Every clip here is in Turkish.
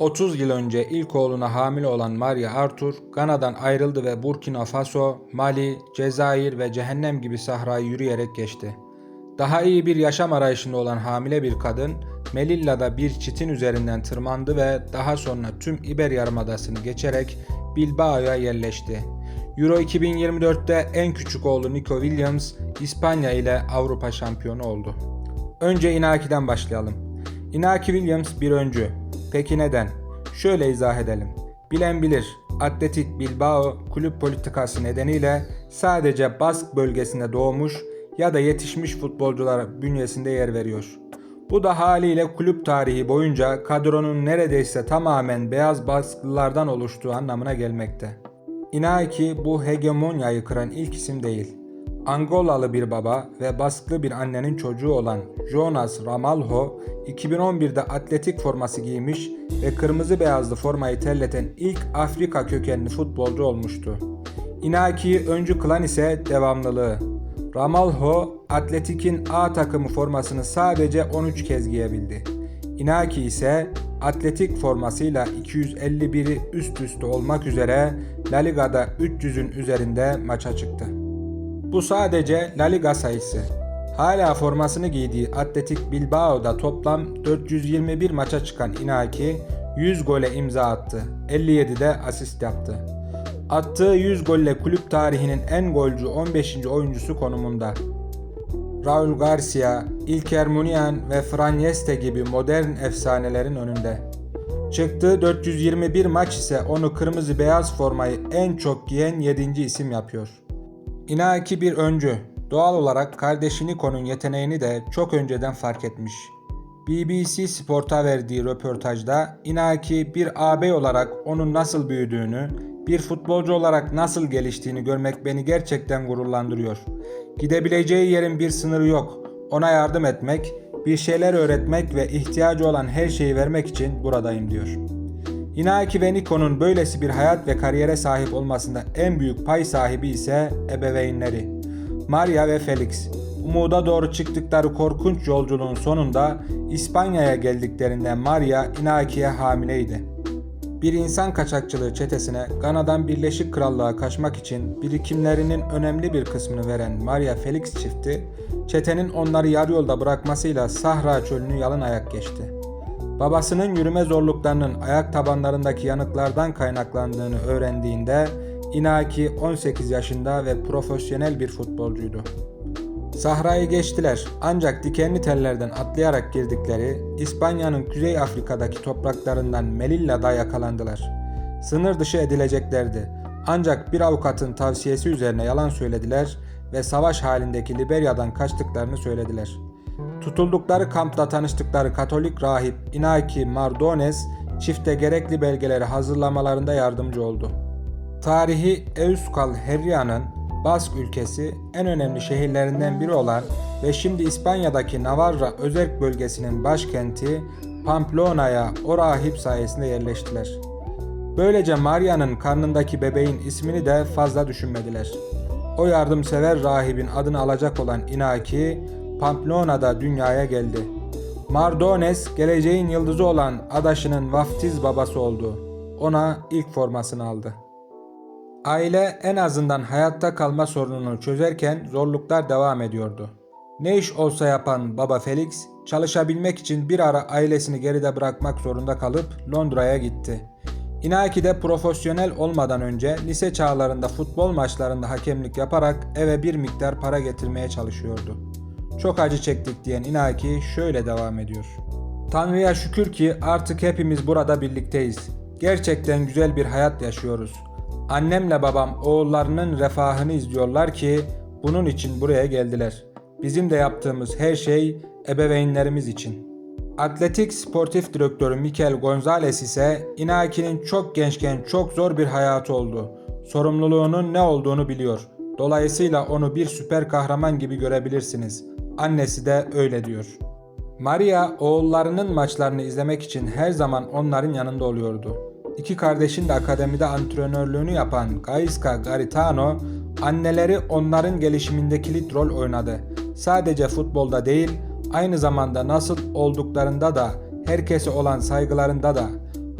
30 yıl önce ilk oğluna hamile olan Maria Arthur, Gana'dan ayrıldı ve Burkina Faso, Mali, Cezayir ve Cehennem gibi sahrayı yürüyerek geçti. Daha iyi bir yaşam arayışında olan hamile bir kadın, Melilla'da bir çitin üzerinden tırmandı ve daha sonra tüm İber Yarımadası'nı geçerek Bilbao'ya yerleşti. Euro 2024'te en küçük oğlu Nico Williams, İspanya ile Avrupa şampiyonu oldu. Önce Inaki'den başlayalım. Inaki Williams bir öncü. Peki neden? Şöyle izah edelim. Bilen bilir, Atletik Bilbao kulüp politikası nedeniyle sadece Bask bölgesinde doğmuş ya da yetişmiş futbolculara bünyesinde yer veriyor. Bu da haliyle kulüp tarihi boyunca kadronun neredeyse tamamen beyaz Basklılardan oluştuğu anlamına gelmekte. Inaki bu hegemonyayı kıran ilk isim değil. Angolalı bir baba ve Basklı bir annenin çocuğu olan Jonas Ramalho 2011'de atletik forması giymiş ve kırmızı beyazlı formayı terleten ilk Afrika kökenli futbolcu olmuştu. Inaki'yi öncü kılan ise devamlılığı. Ramalho, Atletik'in A takımı formasını sadece 13 kez giyebildi. Inaki ise Atletik formasıyla 251'i üst üste olmak üzere La Liga'da 300'ün üzerinde maça çıktı. Bu sadece La Liga sayısı. Hala formasını giydiği Atletik Bilbao'da toplam 421 maça çıkan Inaki 100 gole imza attı. 57'de asist yaptı. Attığı 100 golle kulüp tarihinin en golcü 15. oyuncusu konumunda. Raul Garcia, İlker Munian ve Fran Yeste gibi modern efsanelerin önünde. Çıktığı 421 maç ise onu kırmızı beyaz formayı en çok giyen 7. isim yapıyor. Inaki bir öncü. Doğal olarak kardeşi Nico'nun yeteneğini de çok önceden fark etmiş. BBC Sport'a verdiği röportajda Inaki bir ağabey olarak onun nasıl büyüdüğünü, bir futbolcu olarak nasıl geliştiğini görmek beni gerçekten gururlandırıyor. Gidebileceği yerin bir sınırı yok. Ona yardım etmek, bir şeyler öğretmek ve ihtiyacı olan her şeyi vermek için buradayım diyor. Inaki ve Nico'nun böylesi bir hayat ve kariyere sahip olmasında en büyük pay sahibi ise ebeveynleri. Maria ve Felix. Umuda doğru çıktıkları korkunç yolculuğun sonunda İspanya'ya geldiklerinde Maria Inaki'ye hamileydi. Bir insan kaçakçılığı çetesine Gana'dan Birleşik Krallığa kaçmak için birikimlerinin önemli bir kısmını veren Maria Felix çifti, çetenin onları yarı yolda bırakmasıyla Sahra çölünü yalın ayak geçti. Babasının yürüme zorluklarının ayak tabanlarındaki yanıklardan kaynaklandığını öğrendiğinde Inaki 18 yaşında ve profesyonel bir futbolcuydu. Sahrayı geçtiler ancak dikenli tellerden atlayarak girdikleri İspanya'nın Kuzey Afrika'daki topraklarından Melilla'da yakalandılar. Sınır dışı edileceklerdi. Ancak bir avukatın tavsiyesi üzerine yalan söylediler ve savaş halindeki Liberya'dan kaçtıklarını söylediler. Tutuldukları kampta tanıştıkları Katolik rahip Inaki Mardones çifte gerekli belgeleri hazırlamalarında yardımcı oldu. Tarihi Euskal Herria'nın Bask ülkesi en önemli şehirlerinden biri olan ve şimdi İspanya'daki Navarra özerk bölgesinin başkenti Pamplona'ya o rahip sayesinde yerleştiler. Böylece Maria'nın karnındaki bebeğin ismini de fazla düşünmediler. O yardımsever rahibin adını alacak olan Inaki, Pamplona'da dünyaya geldi. Mardones, geleceğin yıldızı olan adaşının vaftiz babası oldu. Ona ilk formasını aldı. Aile en azından hayatta kalma sorununu çözerken zorluklar devam ediyordu. Ne iş olsa yapan baba Felix, çalışabilmek için bir ara ailesini geride bırakmak zorunda kalıp Londra'ya gitti. Inaki'de profesyonel olmadan önce lise çağlarında futbol maçlarında hakemlik yaparak eve bir miktar para getirmeye çalışıyordu. Çok acı çektik diyen Inaki şöyle devam ediyor. Tanrı'ya şükür ki artık hepimiz burada birlikteyiz. Gerçekten güzel bir hayat yaşıyoruz. Annemle babam oğullarının refahını izliyorlar ki bunun için buraya geldiler. Bizim de yaptığımız her şey ebeveynlerimiz için. Atletik sportif direktörü Mikel Gonzalez ise Inaki'nin çok gençken çok zor bir hayatı oldu. Sorumluluğunun ne olduğunu biliyor. Dolayısıyla onu bir süper kahraman gibi görebilirsiniz. Annesi de öyle diyor. Maria oğullarının maçlarını izlemek için her zaman onların yanında oluyordu. İki kardeşin de akademide antrenörlüğünü yapan Gaisca Garitano, anneleri onların gelişiminde kilit rol oynadı. Sadece futbolda değil, aynı zamanda nasıl olduklarında da, herkese olan saygılarında da.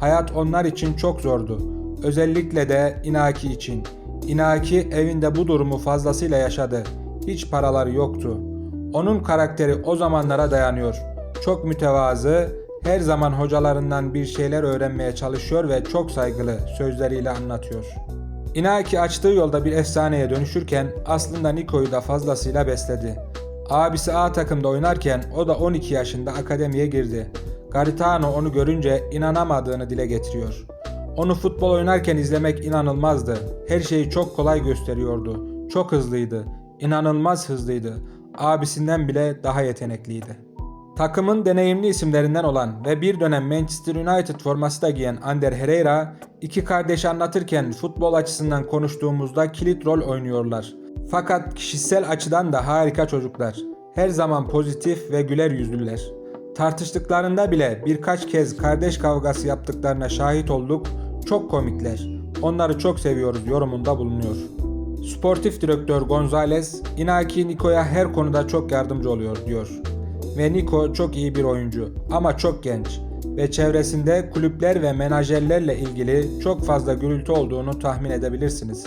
Hayat onlar için çok zordu. Özellikle de Inaki için. Inaki evinde bu durumu fazlasıyla yaşadı. Hiç paraları yoktu. Onun karakteri o zamanlara dayanıyor. Çok mütevazı, her zaman hocalarından bir şeyler öğrenmeye çalışıyor ve çok saygılı sözleriyle anlatıyor. Inaki açtığı yolda bir efsaneye dönüşürken aslında Niko'yu da fazlasıyla besledi. Abisi A takımda oynarken o da 12 yaşında akademiye girdi. Garitano onu görünce inanamadığını dile getiriyor. Onu futbol oynarken izlemek inanılmazdı. Her şeyi çok kolay gösteriyordu. Çok hızlıydı. İnanılmaz hızlıydı. Abisinden bile daha yetenekliydi. Takımın deneyimli isimlerinden olan ve bir dönem Manchester United forması da giyen Ander Herrera, iki kardeşi anlatırken futbol açısından konuştuğumuzda kilit rol oynuyorlar. Fakat kişisel açıdan da harika çocuklar. Her zaman pozitif ve güler yüzlüler. Tartıştıklarında bile birkaç kez kardeş kavgası yaptıklarına şahit olduk. Çok komikler. Onları çok seviyoruz yorumunda bulunuyor. Sportif direktör Gonzalez, Inaki Niko'ya her konuda çok yardımcı oluyor diyor. Ve Niko çok iyi bir oyuncu ama çok genç ve çevresinde kulüpler ve menajerlerle ilgili çok fazla gürültü olduğunu tahmin edebilirsiniz.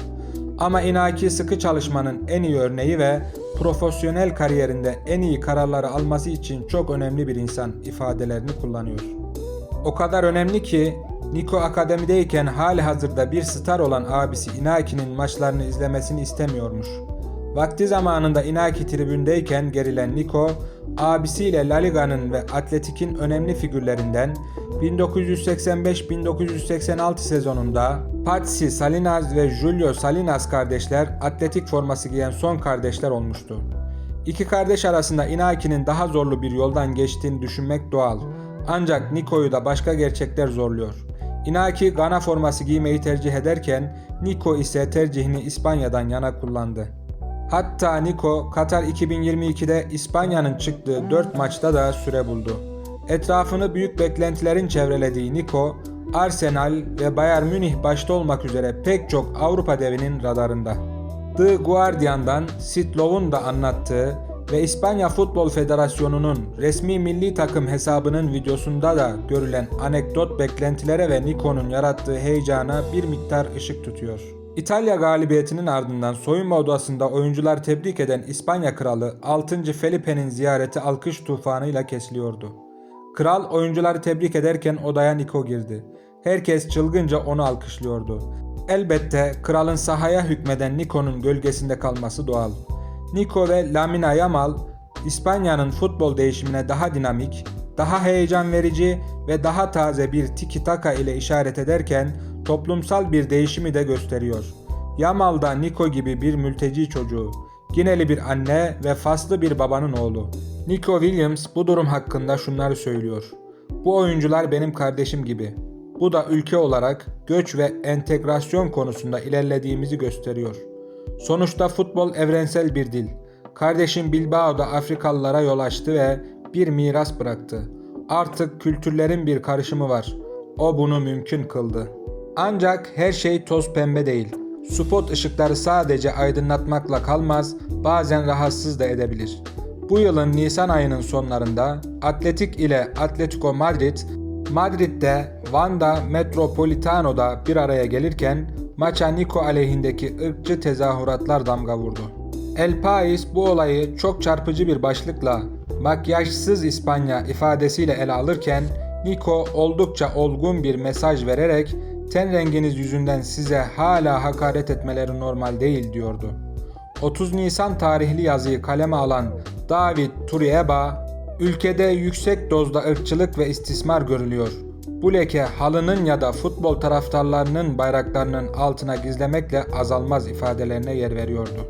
Ama Inaki sıkı çalışmanın en iyi örneği ve profesyonel kariyerinde en iyi kararları alması için çok önemli bir insan ifadelerini kullanıyor. O kadar önemli ki Niko akademideyken hali hazırda bir star olan abisi Inaki'nin maçlarını izlemesini istemiyormuş. Vakti zamanında Inaki tribündeyken gerilen Niko, abisiyle La Liga'nın ve Atletik'in önemli figürlerinden 1985-1986 sezonunda Patsy Salinas ve Julio Salinas kardeşler atletik forması giyen son kardeşler olmuştu. İki kardeş arasında Inaki'nin daha zorlu bir yoldan geçtiğini düşünmek doğal. Ancak Niko'yu da başka gerçekler zorluyor. Inaki Gana forması giymeyi tercih ederken Niko ise tercihini İspanya'dan yana kullandı. Hatta Niko Katar 2022'de İspanya'nın çıktığı 4 maçta da süre buldu. Etrafını büyük beklentilerin çevrelediği Niko, Arsenal ve Bayern Münih başta olmak üzere pek çok Avrupa devinin radarında. The Guardian'dan Sid Lowe'un da anlattığı ve İspanya Futbol Federasyonu'nun resmi milli takım hesabının videosunda da görülen anekdot beklentilere ve Niko'nun yarattığı heyecana bir miktar ışık tutuyor. İtalya galibiyetinin ardından soyunma odasında oyuncular tebrik eden İspanya kralı 6. Felipe'nin ziyareti alkış tufanıyla kesiliyordu. Kral oyuncuları tebrik ederken odaya Niko girdi. Herkes çılgınca onu alkışlıyordu. Elbette kralın sahaya hükmeden Niko'nun gölgesinde kalması doğal. Niko ve Lamine Yamal, İspanya'nın futbol değişimine daha dinamik, daha heyecan verici ve daha taze bir tiki-taka ile işaret ederken toplumsal bir değişimi de gösteriyor. Yamal da Niko gibi bir mülteci çocuğu, Gineli bir anne ve Faslı bir babanın oğlu. Nico Williams bu durum hakkında şunları söylüyor. Bu oyuncular benim kardeşim gibi. Bu da ülke olarak göç ve entegrasyon konusunda ilerlediğimizi gösteriyor. Sonuçta futbol evrensel bir dil. Kardeşim Bilbao'da Afrikalılara yol açtı ve bir miras bıraktı. Artık kültürlerin bir karışımı var. O bunu mümkün kıldı. Ancak her şey toz pembe değil. Spot ışıkları sadece aydınlatmakla kalmaz, bazen rahatsız da edebilir. Bu yılın Nisan ayının sonlarında Atletik ile Atletico Madrid, Madrid'de Wanda Metropolitano'da bir araya gelirken maça Nico aleyhindeki ırkçı tezahüratlar damga vurdu. El Pais bu olayı çok çarpıcı bir başlıkla makyajsız İspanya ifadesiyle ele alırken Nico oldukça olgun bir mesaj vererek ten renginiz yüzünden size hala hakaret etmeleri normal değil diyordu. 30 Nisan tarihli yazıyı kaleme alan David Turieba, ülkede yüksek dozda ırkçılık ve istismar görülüyor. Bu leke halının ya da futbol taraftarlarının bayraklarının altına gizlemekle azalmaz ifadelerine yer veriyordu.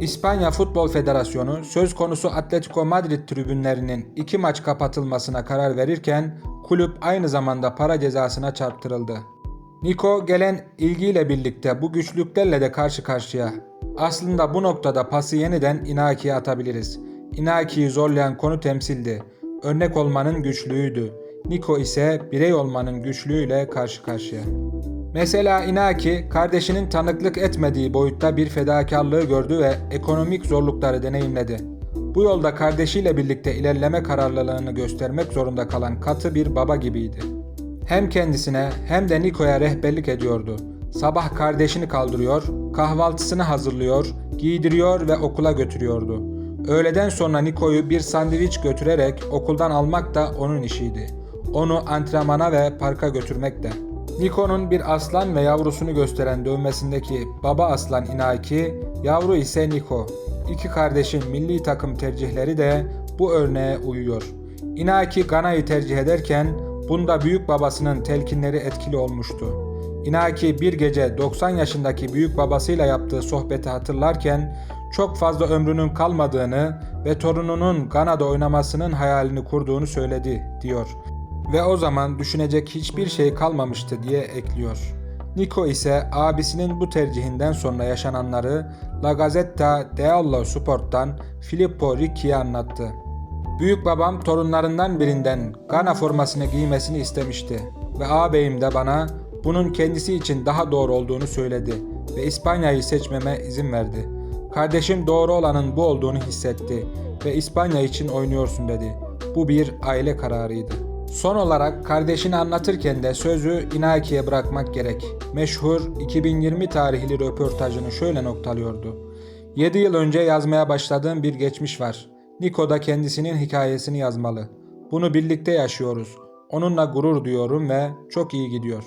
İspanya Futbol Federasyonu söz konusu Atletico Madrid tribünlerinin iki maç kapatılmasına karar verirken kulüp aynı zamanda para cezasına çarptırıldı. Nico gelen ilgiyle birlikte bu güçlüklerle de karşı karşıya. Aslında bu noktada pası yeniden Inaki'ye atabiliriz. Inaki'yi zorlayan konu temsildi. Örnek olmanın güçlüğüydü. Nico ise birey olmanın güçlüğüyle karşı karşıya. Mesela Inaki kardeşinin tanıklık etmediği boyutta bir fedakarlığı gördü ve ekonomik zorlukları deneyimledi. Bu yolda kardeşiyle birlikte ilerleme kararlılığını göstermek zorunda kalan katı bir baba gibiydi. Hem kendisine hem de Niko'ya rehberlik ediyordu. Sabah kardeşini kaldırıyor, kahvaltısını hazırlıyor, giydiriyor ve okula götürüyordu. Öğleden sonra Niko'yu bir sandviç götürerek okuldan almak da onun işiydi. Onu antrenmana ve parka götürmek de. Niko'nun bir aslan ve yavrusunu gösteren dövmesindeki baba aslan Inaki, yavru ise Niko. İki kardeşin milli takım tercihleri de bu örneğe uyuyor. Inaki Gana'yı tercih ederken bunda büyük babasının telkinleri etkili olmuştu. Inaki bir gece 90 yaşındaki büyük babasıyla yaptığı sohbeti hatırlarken çok fazla ömrünün kalmadığını ve torununun Gana'da oynamasının hayalini kurduğunu söyledi diyor. Ve o zaman düşünecek hiçbir şey kalmamıştı diye ekliyor. Nico ise abisinin bu tercihinden sonra yaşananları La Gazzetta dello Sport'tan Filippo Ricci'ye anlattı. Büyük babam torunlarından birinden Gana formasını giymesini istemişti ve ağabeyim de bana bunun kendisi için daha doğru olduğunu söyledi ve İspanya'yı seçmeme izin verdi. Kardeşim doğru olanın bu olduğunu hissetti ve İspanya için oynuyorsun dedi. Bu bir aile kararıydı. Son olarak kardeşini anlatırken de sözü Inaki'ye bırakmak gerek. Meşhur 2020 tarihli röportajını şöyle noktalıyordu. 7 yıl önce yazmaya başladığım bir geçmiş var. Niko da kendisinin hikayesini yazmalı. Bunu birlikte yaşıyoruz. Onunla gurur duyuyorum ve çok iyi gidiyor.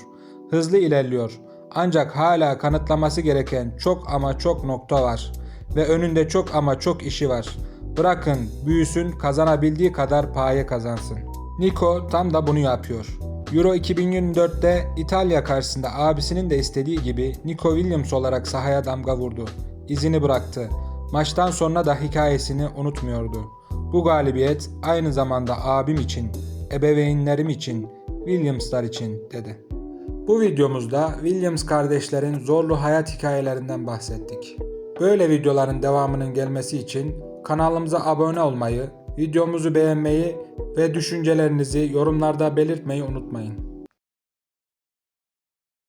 Hızlı ilerliyor. Ancak hala kanıtlaması gereken çok ama çok nokta var. Ve önünde çok ama çok işi var. Bırakın büyüsün kazanabildiği kadar paye kazansın. Nico tam da bunu yapıyor. Euro 2024'te İtalya karşısında abisinin de istediği gibi Nico Williams olarak sahaya damga vurdu. İzini bıraktı. Maçtan sonra da hikayesini unutmuyordu. Bu galibiyet aynı zamanda abim için, ebeveynlerim için, Williamslar için dedi. Bu videomuzda Williams kardeşlerin zorlu hayat hikayelerinden bahsettik. Böyle videoların devamının gelmesi için kanalımıza abone olmayı, videomuzu beğenmeyi ve düşüncelerinizi yorumlarda belirtmeyi unutmayın.